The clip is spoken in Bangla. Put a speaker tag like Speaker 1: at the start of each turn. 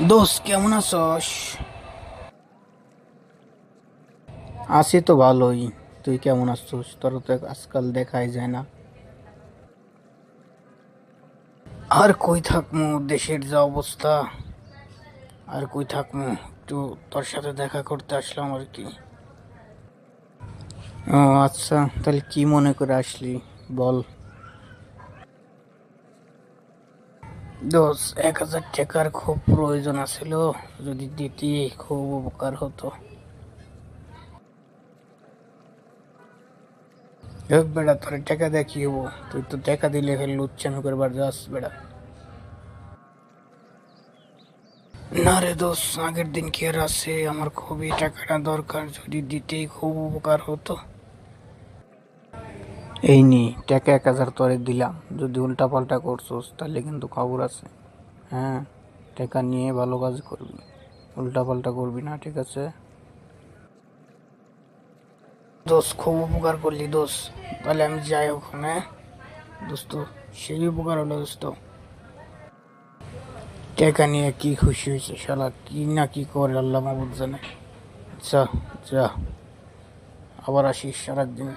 Speaker 1: দোষ কেমন আছস? আছি তো ভালোই। তুই কেমন আছিস? তোর তো আজকাল দেখাই যায় না। আর কই থাকমু দেশের যা অবস্থা? আর কই থাকমু? একটু তোর সাথে দেখা করতে আসলাম আর কি। ও আচ্ছা তাহলে কি মনে করে আসলি? বল। দোষ এক হাজার টাকার খুব প্রয়োজন আছিল, যদি দিতি খুব উপকার হতো। বেড়া, তোর টাকা কি হব? তুই তো টাকা দিলে ফের লুচ্ছামি করবার যাস বেড়া। না রে দোষ আগের দিন কি আর আছে? আমার খুবই টাকাটা দরকার, যদি দিতেই খুব উপকার হতো। এই নি, টাকা এক হাজার তোরে দিলাম। যদি উল্টা পাল্টা করছোস, তাহলে কিন্তু খবর আছে। হ্যাঁ টাকা নিয়ে ভালো কাজ করবি। উল্টা পাল্টা করবি না, ঠিক আছে? দোষ খুব উপকার করলি দোষ তাহলে আমি যাই ওখানে। দোস্ত, সেই উপকার হলো দোস্ত। টাকা নিয়ে কি খুশি হয়েছে শালা? কি না কি করে আল্লাহ মাহবুদ জানে। আচ্ছা যা। আবার আসিস সারাদিন